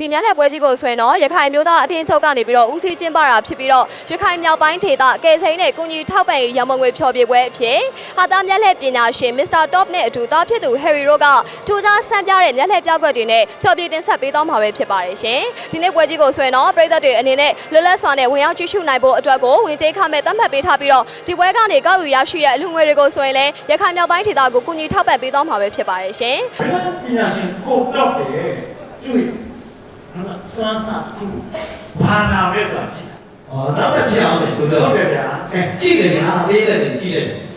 ဒီညနေပွဲကြီးကိုဆိုရင်တော့ရခိုင်မျိုးသားအထင်ချုပ်ကနေပြီးတော့ဦးစီးကျင်းပတာဖြစ်ပြီးတော့ရခိုင်မြောက်ပိုင်းဒေသကယ်ဆယ်ရေးနဲ့ကုညီထောက်ပံ့ရေးရမုံငွေဖျော်ဖြေပွဲအဖြစ်ဟာတာမျက်လှည့်ပညာရှင် Mr. Top နဲ့အတူသားဖြစ်သူ Harry တို့ကထူးခြားဆန်းပြတဲ့မျက်လှည့်ပြောက်ွက်တွေနဲ့ဖျော်ဖြေတင်ဆက်ပေးသွားမှာပဲဖြစ်ပါတယ်ရှင်ဒီနေ့ပွဲကြီးကိုဆိုရင်တော့ပြည်သက်တွေအနေနဲ့လွတ်လပ်စွာနဲ့ဝင်ရောက်ကြည့်ရှုနိုင်ဖို့အတွက်ကိုဝင်ကြေးခမဲ့သတ်မှတ်ပေးထားပြီးတော့ဒီပွဲကနေကောက်ယူရရှိတဲ့အလူငွေတွေကိုဆိုရင်လည်းရခိုင်မြောက်ပိုင်းဒေသကိုကုညီထောက်ပံ့ပေးသွားမှာပဲဖြစ်ပါတယ်ရှင်ဘယ်ပညာရှင်ကိုတော့တယ်တွေ့နော် စမ်းစာခုဘာနာပဲဆိုတာကြည့်။အော်နောက်တစ်ပြအောင်လေကိုတော့ဟုတ်တယ်ဗျာ။အဲကြည့်တယ်ဗျာပေးတယ်လေကြည့်တယ်။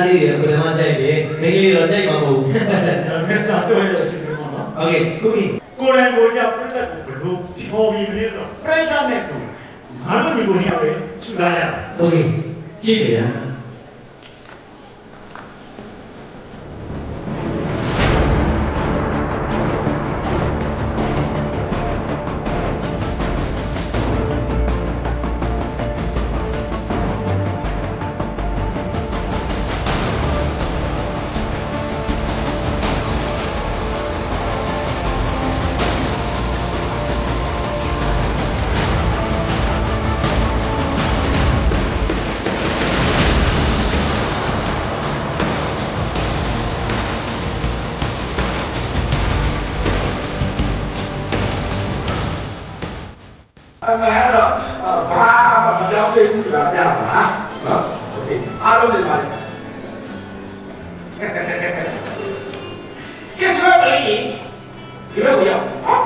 ဒါယောက်ျားလေးတွေကဘယ်မှာကြိုက်တယ်။မိန်းကလေးတော့ကြိုက်မှာမဟုတ်ဘူးဒါမက်ဆာတွေ့ရစီစဉ်တော့နော်။ Okay ခုပြီကိုယ်တိုင်ကိုယ်ရောက်ပြတ်ဘလို့ဖြောပြီးပြီဆို pressure နဲ့ကိုငါတို့ဒီကိုရောက်ရဲချူသားရ။ Okay ကြည့်တယ်ဗျာ ကဲဒီဘက်ပလီဒီဘက်ကိုရောက်ဟာ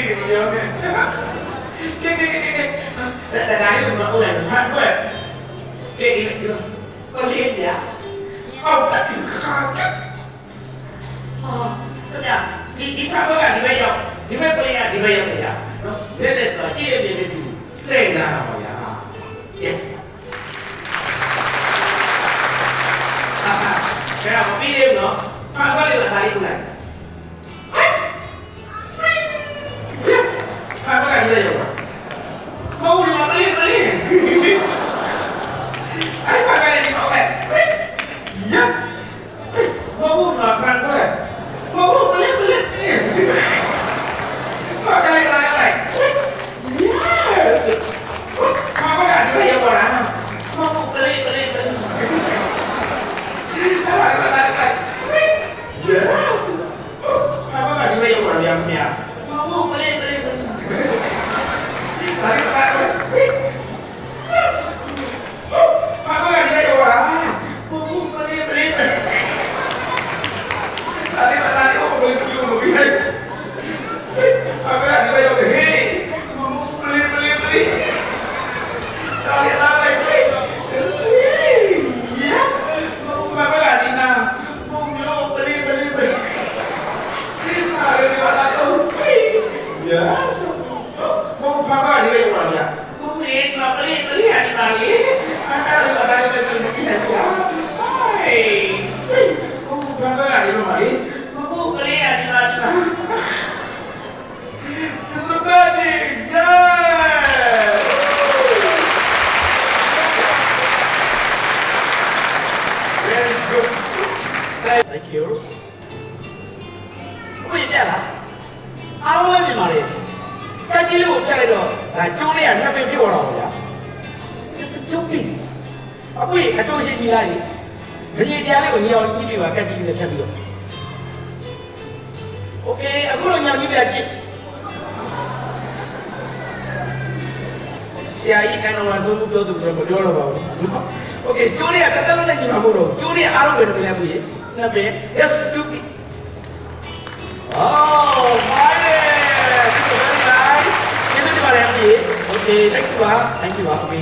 ဒီနေ့လည်းဒီနေ့ရောကဲကဲကဲကဲကဲဒါဒါရုံမဟုတ်လားဖတ်ွက်ကဲဒီလိုကိုလေးပြအော်တက်ခါချက်ဟာတော့ဒီဒီဖတ်ကဒီဘက်ရောက်ဒီဘက်ကလေးကဒီဘက်ရောက်ကြနော်လက်လက်ဆိုကြည့်ရနေပြီစီပြေးလာပါဗျာ yes ကဲမပြီးသေးဘူးနော်ဖန်ခွက်လေးကဒါလေးခုလိုက် apa dia yang orang dia. Kulit, nak pelit, terlihat di mana? Ada orang yang terlihat di mana? Hai, aku berapa kali di mana? Aku pelit di Very good. Thank you. Oh, ya lah. Awal ni mari. Kaki lu cari dong. ဒါကျိုးလေးကနှစ်ပင်ပြတ်သွားတော့ဗျာ It's a two piece အခုအတူရှင်ကြီးလိုက်ဘယ်ကြီးတရားလေးကိုညီအောင်ကြည့်ပြပါကက်ကြီးလေးနဲ့ဖြတ်ပြီးတော့ Okay အခုတော့ညောင်ကြီးပြလိုက်ပြဆရာကြီးအဲ့တော့မဆုံးပြောသူပြောမပြောတော့ပါဘူးနော် Okay ကျိုးလေးကတက်တက်လုံးနဲ့ညီမမို့တော့ကျိုးလေးအားလုံးပဲနေလဲမှုရေနှစ်ပင် Yes stupid Oh my This is very nice ကျေးဇူးတင်ပါတယ်အမေ Okay thank you ပါ thank you ပါအမေ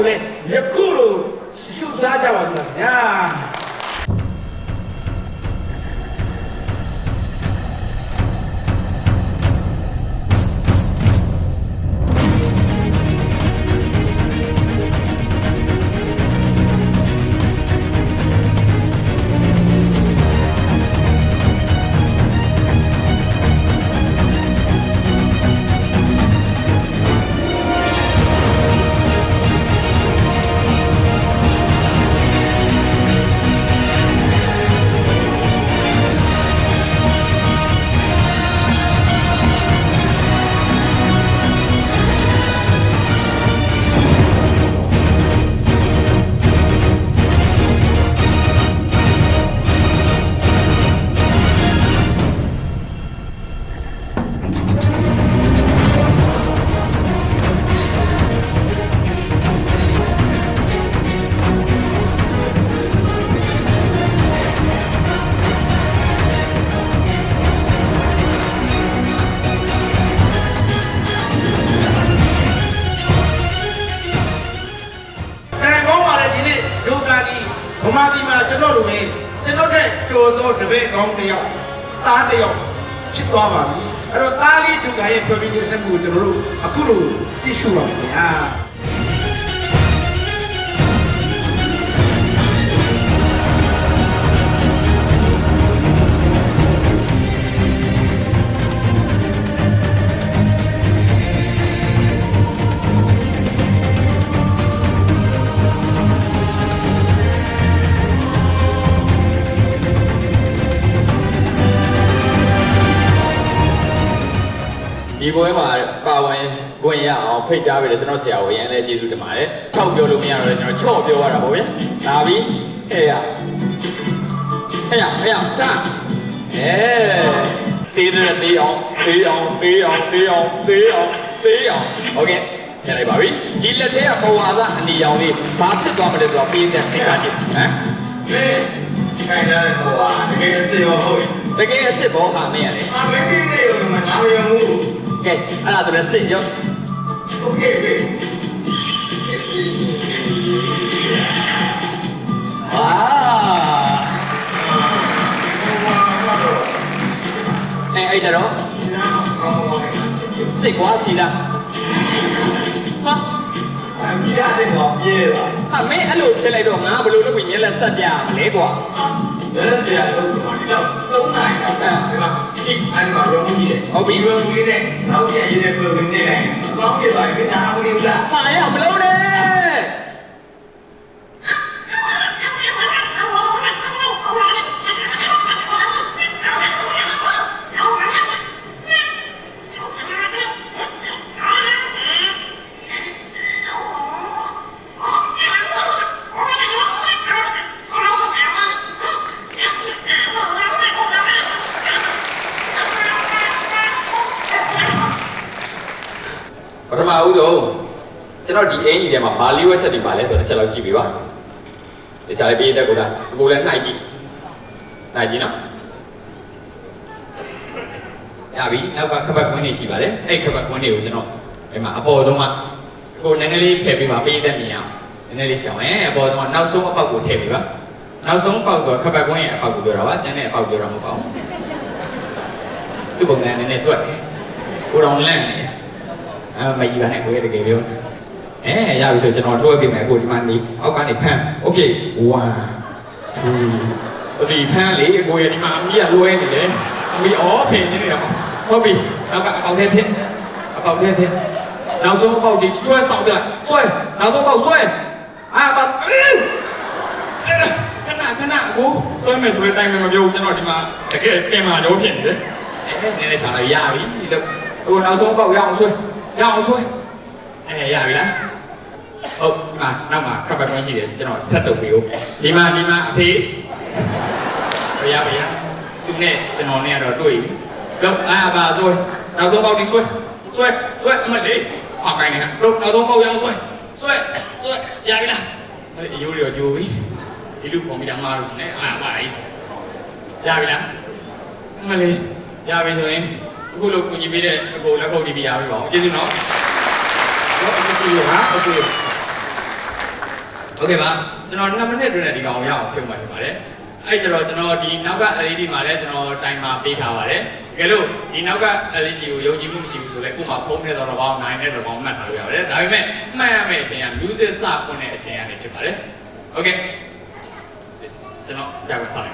က်မှုလေယခုလိုရှုစားကြပါစို့ဗျာ ကြည့်ရှုပါမယ်ဗျာဒီပွဲမှာပါဝင်ခွင့်ရအောင် ဖိတ်ကြားပေးတယ်ကျွန်တော်ဆရာကိုရန်လဲကျေးဇူးတင်ပါတယ်။ထောက်ပြောလို့မရတော့ကျွန်တော်ချော့ပြောရတာပေါ့ဗျာ။ဒါပြီဟဲ့ရဟဲ့ရဟဲ့ရတာအဲတေးတဲ့တေးအောင်တေးအောင်တေးအောင်တေးအောင်တေးအောင်တေးအောင်โอเคကျန်လိုက်ပါပြီဒီလက်ထဲကပုံဝါသအနီရောင်လေးဘာဖြစ်သွားမလဲဆိုတော့ပြေးတဲ့သိချာကြည့်ဟမ် ခိုင်တယ်ဟိုဟာတကယ်စစ်ရောဟုတ် တကယ်အစ်စ်ဘောဟာမင်းရလေ အာမင်းကြီးနေရောမနာရဘူး ကဲအဲ့ဒါဆိုလည်းစစ်ရော Okay, wait. အာအဲအဲ့ဒါတော့စိတ်ကွာချီလားဟာအကြီးရတဲ့ကောင်ပြေးပါဟာမင်းအဲ့လိုဖြစ်လိုက်တော့ငါဘယ်လိုလုပ်ပြီးမျက်လက်ဆက်ပြရမလဲကွာမျက်လက်ဆက်ရလို့ဒီတော့ သုံးနိုင်တာဒီမှာဒီအဲ့မှာရုံးကြီးတယ်ရုံးကြီးနဲ့နောက်ကျရည်တဲ့ပုံနဲ့လိုက်ပေါင်းပြပါခင်ဗျာအခုဒီလားဟာရမလုံးနဲ့ ဘာလေးဝက်ချက်တွေပါလဲဆိုတော့တစ်ချက်လောက်ကြည့်ပြီးပါတခြားလေးပြေးတက်ကိုသားအကိုလည်းနှိုက်ကြည့်နှိုက်ကြည့်နော်ရပြီနောက်ကခပတ်ကွင်းတွေရှိပါတယ်အဲ့ခပတ်ကွင်းတွေကိုကျွန်တော်အဲ့မှာအပေါ်ဆုံးကအကိုနည်းနည်းလေးဖယ်ပေးပါပြေးတက်မြင်အောင်နည်းနည်းလေးရှောင်းရင်အပေါ်ဆုံးကနောက်ဆုံးအပေါက်ကိုထည့်ပေးပါနောက်ဆုံးအပေါက်ဆိုခပတ်ကွင်းရဲ့အပေါက်ကိုပြောတာပါကျန်တဲ့အပေါက်ပြောတာမဟုတ်ပါဘူးသူ့ပုံစံနည်းနည်းတွက်တယ်ကိုတော်လန့်နေတယ်အဲမကြီးပါနဲ့ကိုရတကယ်ပြော အဲရပြီဆိုကျွန်တော်တွဲပေးမယ်အခုဒီမှာနေအောက်ကနေဖမ်းโอเค1 2ဒီဖမ်းလေကိုရဒီမှာအမီးကလွဲနေတယ်အမီးအော်ထင်နေတယ်ဟုတ်ပြီနောက်ကအကောင့်ထဲဖြစ်အကောင့်ထဲဖြစ်နောက်ဆုံးပေါက်ကြီးဆွဲဆောင်ပြဆွဲနောက်ဆုံးပေါက်ဆွဲအာပါခဏခဏအကိုဆွဲမယ်ဆိုတဲ့တိုင်မပြောဘူးကျွန်တော်ဒီမှာတကယ်ပြင်မာကြောဖြစ်နေတယ်အဲနည်းနည်းဆောင်လိုက်ရပြီလို့ဟိုနောက်ဆုံးပေါက်ရအောင်ဆွဲ ရအောင်ဆွဲအဲရပြီလား ဟုတ်အာနောက်မှာကပ်ပတ်တွန်းရှိတယ်ကျွန်တော်ထပ်တုပ်ပေးဦးဒီမှာဒီမှာအဖေဘယ်ရဘယ်ရသူနဲ့ကျွန်တော်နဲ့ကတော့တွေ့ပြီလောက်အာပါဆွဲနောက်ဆုံးပေါက်ဒီဆွဲဆွဲဆွဲအမလေးဟောက်ကိုင်းနေတာလောက်နောက်ဆုံးပေါက်ရအောင်ဆွဲဆွဲဆွဲရပြီလားအဲ့ဒီအယိုးတွေတော့ကြိုးပြီဒီလူကွန်ပျူတာမှာလို့နဲ့အာပါကြီးရပြီလားအမလေးရပြီဆိုရင်အခုလို့ကိုကြီးပေးတဲ့အကိုလက်ကုပ်တီးပြရပြီပါဦးကျေးဇူးနော်တော့အခုကြည့်ရဟာအခု โอเคပါကျွန်တော်2မိနစ်အတွင်းနဲ့ဒီကောင်ရအောင်ဖြုတ်မှဖြစ်ပါတယ်အဲ့ကျတော့ကျွန်တော်ဒီနောက်က LED မှာလည်းကျွန်တော်တိုင်မှာပေးထားပါတယ်တကယ်လို့ဒီနောက်က LED ကိုယုံကြည်မှုမရှိဘူးဆိုလည်းကို့မှာဖုန်းနဲ့တော့တော့9နဲ့တော့မှတ်ထားလို့ရပါတယ်ဒါပေမဲ့မှတ်ရမယ့်အချိန်က music စဖွင့်တဲ့အချိန်ကနေဖြစ်ပါတယ်โอเคကျွန်တော်ကြောက်စား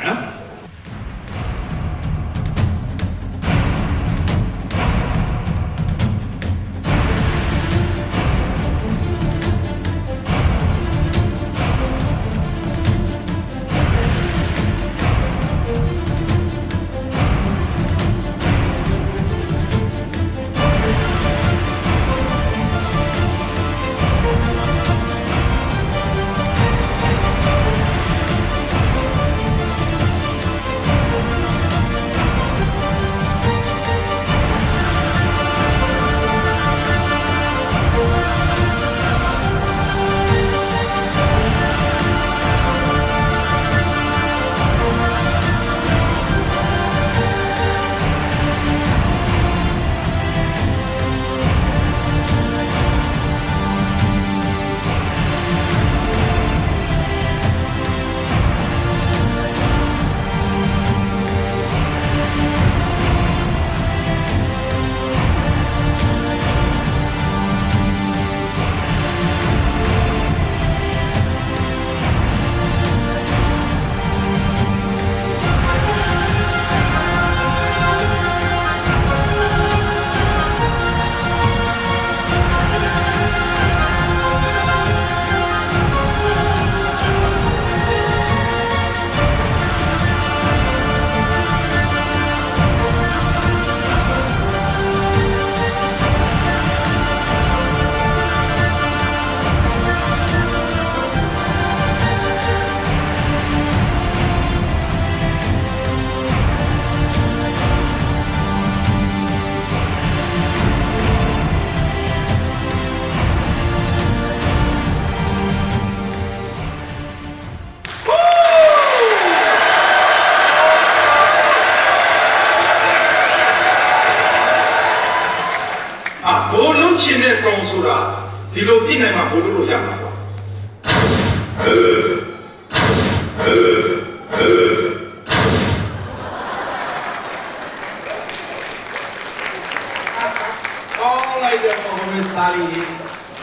လိုက်တဲ့ performance ပါလေးတွေ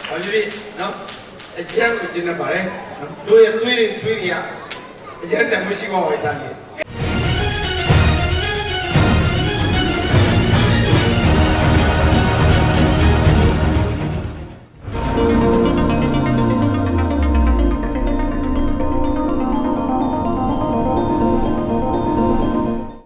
ဘာဖြစ်ဖြစ်နော်အကျဉ်းကိုကျင်းနေပါတယ်တို့ရဲ့သွေးတွေသွေးတွေကအကျဉ်းတမရှိပါဘူးတာကြီး